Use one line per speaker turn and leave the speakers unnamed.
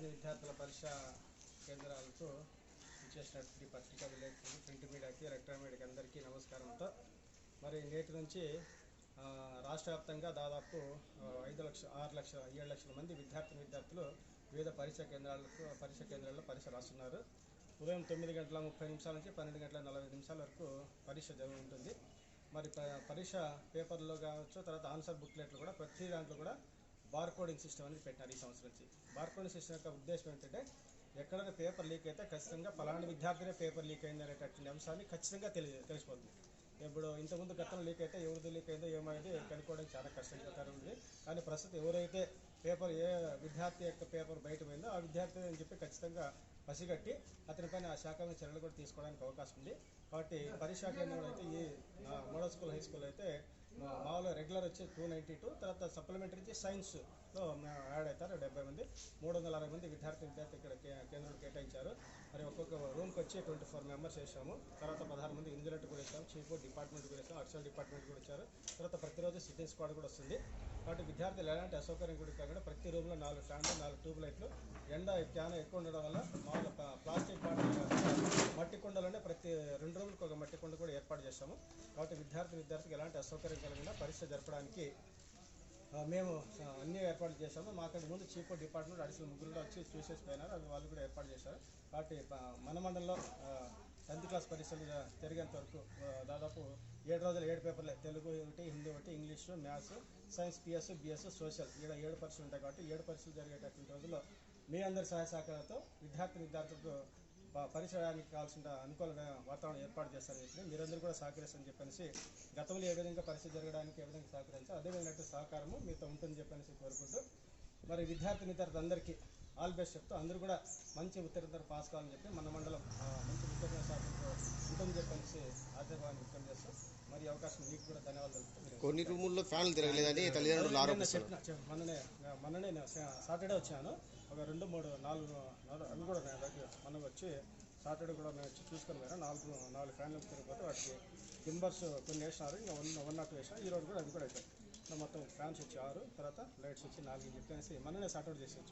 విద్యార్థిని విద్యార్థుల పరీక్ష కేంద్రాలకు ఇచ్చేసినటువంటి పత్రికా విలేకరులు ప్రింట్ మీడియాకి ఎలక్ట్రానిక్ మీడియాకి అందరికీ నమస్కారంతో. మరి నేటి నుంచి రాష్ట్ర వ్యాప్తంగా దాదాపు ఐదు లక్షల ఆరు లక్షల ఏడు లక్షల మంది విద్యార్థిని విద్యార్థులు వివిధ పరీక్ష కేంద్రాలకు పరీక్ష కేంద్రాల్లో పరీక్ష రాస్తున్నారు. ఉదయం తొమ్మిది గంటల ముప్పై నిమిషాల నుంచి పన్నెండు గంటల నలభై నిమిషాల వరకు పరీక్ష జరిగి ఉంటుంది. మరి ప- పరీక్ష పేపర్లో కావచ్చు తర్వాత ఆన్సర్ బుక్లెట్లు కూడా ప్రతి దాంట్లో కూడా బార్కోడింగ్ సిస్టమ్ అనేది పెట్టినారు ఈ సంవత్సరం నుంచి. బార్ కోడింగ్ సిస్టమ్ యొక్క ఉద్దేశం ఏంటంటే ఎక్కడైనా పేపర్ లీక్ అయితే ఖచ్చితంగా పలానా విద్యార్థినే పేపర్ లీక్ అయింది అనేటటువంటి అంశాన్ని ఖచ్చితంగా తెలియ తెలిసిపోతుంది. ఇప్పుడు ఇంతకుముందు గతంలో లీక్ అయితే ఎవరిది లీక్ అయిందో ఏమైంది కనుక్కోవడం చాలా కష్టంగా ఉంది. కానీ ప్రస్తుతం ఎవరైతే పేపర్ ఏ విద్యార్థి యొక్క పేపర్ బయట పోయిందో ఆ విద్యార్థి అని చెప్పి ఖచ్చితంగా పసిగట్టి అతనిపైన ఆ శాఖ మీద చర్యలు కూడా తీసుకోవడానికి అవకాశం ఉంది. కాబట్టి పరీక్షా కేంద్రంలో అయితే ఈ మోడల్ స్కూల్ హై స్కూల్ అయితే మామూలుగా రెగ్యులర్ వచ్చి టూ నైంటీ టూ తర్వాత సప్లిమెంటరీ వచ్చి సైన్స్లో యాడ్ అవుతారు డెబ్బై మంది. మూడు వందల అరవై మంది విద్యార్థి విద్యార్థి ఇక్కడ కేంద్రం కేంద్రంలో కేటాయించారు. మరి ఒక్కొక్క రూమ్కి వచ్చి ట్వంటీ ఫోర్ మెంబర్స్ వేసాము. తర్వాత పదహారు మంది ఇంజనీర్ కూడా ఇస్తాము చీఫ్ డిపార్ట్మెంట్ కూడా ఇస్తాము అడిషనల్ డిపార్ట్మెంట్ కూడా ఇచ్చారు తర్వాత ప్రతిరోజు సిటీ స్క్వాడ్ కూడా వస్తుంది. కాబట్టి విద్యార్థులు ఎలాంటి అసౌకర్యం కూడా కాకుండా ప్రతి రూమ్లో నాలుగు ఫ్యాన్లు నాలుగు ట్యూబ్ లైట్లు ఎండ చాలా ఎక్కువ ఉండడం వల్ల మామూలు ప్లాస్టిక్ బాటిల్ మట్టి కుండలోనే ప్రతి రెండు రోజులకు ఒక మట్టి కుండ కూడా ఏర్పాటు చేస్తాము. కాబట్టి విద్యార్థి విద్యార్థికి ఎలాంటి అసౌకర్యం కలగకుండా పరీక్ష జరపడానికి మేము అన్ని ఏర్పాట్లు చేశాము. మాకంటే ముందు చీఫ్ డిపార్ట్మెంట్ అడిషనల్ ముగ్గురు కూడా వచ్చి చూసేసి పోయినారు. అవి వాళ్ళు కూడా ఏర్పాటు చేశారు. కాబట్టి మన మండలంలో టెన్త్ క్లాస్ పరీక్షలు జరిగేంత వరకు దాదాపు ఏడు రోజులు ఏడు పేపర్లే. తెలుగు ఒకటి హిందీ ఒకటి English maths science PS BS social. ఈడ ఏడు పరీక్షలు ఉంటాయి కాబట్టి ఏడు పరీక్షలు జరిగేటటువంటి రోజుల్లో మీ అందరి సహాయ సహకారాలతో విద్యార్థి విద్యార్థులకు ప- పరిసరానికి కావాల్సిన అనుకూలమైన వాతావరణం ఏర్పాటు చేస్తారని చెప్పి మీరందరూ కూడా సహకరిస్తారని చెప్పనేసి గతంలో ఏ విధంగా పరిస్థితి జరగడానికి ఏ విధంగా సహకరించారు అదేవిధంగా సహకారము మీతో ఉంటుందని చెప్పనేసి కోరుకుంటూ మరి విద్యార్థి మిత్రులందరికీ ఆల్ బెస్ట్ చెప్తూ అందరూ కూడా మంచి ఉత్తీర్ణత పాస్ కావాలని చెప్పి మన మండలం మంచి ఉత్తీర్ణ శాతంతో ఉంటుందని చెప్పనేసి ఆశాభావాన్ని వ్యక్తం చేస్తూ మరి అవకాశం మీకు కూడా ధన్యవాదాలు
కొన్ని రూముల్లో ఫ్యాన్లు తిరగలేదని తల్లిదండ్రులు ఆరోపిస్తారు
చెప్పిన చెప్ప- మొన్ననే మొన్ననే నేను సా- సాటర్డే వచ్చాను. ఒక రెండు మూడు నాలుగు నాలుగు అవి కూడా మనం వచ్చి సాటర్డే కూడా మేము వచ్చి చూసుకొని పోయాను నాలుగు నాలుగు ఫ్యాన్లు తిరిగిపోతే వాటికి టింబర్స్ కొన్ని వేసినారు ఇంకా వన్ వన్ నాట్ వేసినారు ఈ రోజు కూడా అది కూడా అయిపోయింది మొత్తం ఫ్యాన్స్ వచ్చి ఆరు తర్వాత లైట్స్ వచ్చి నాలుగు చెప్పేసి మొన్ననే సాటర్డే చేసి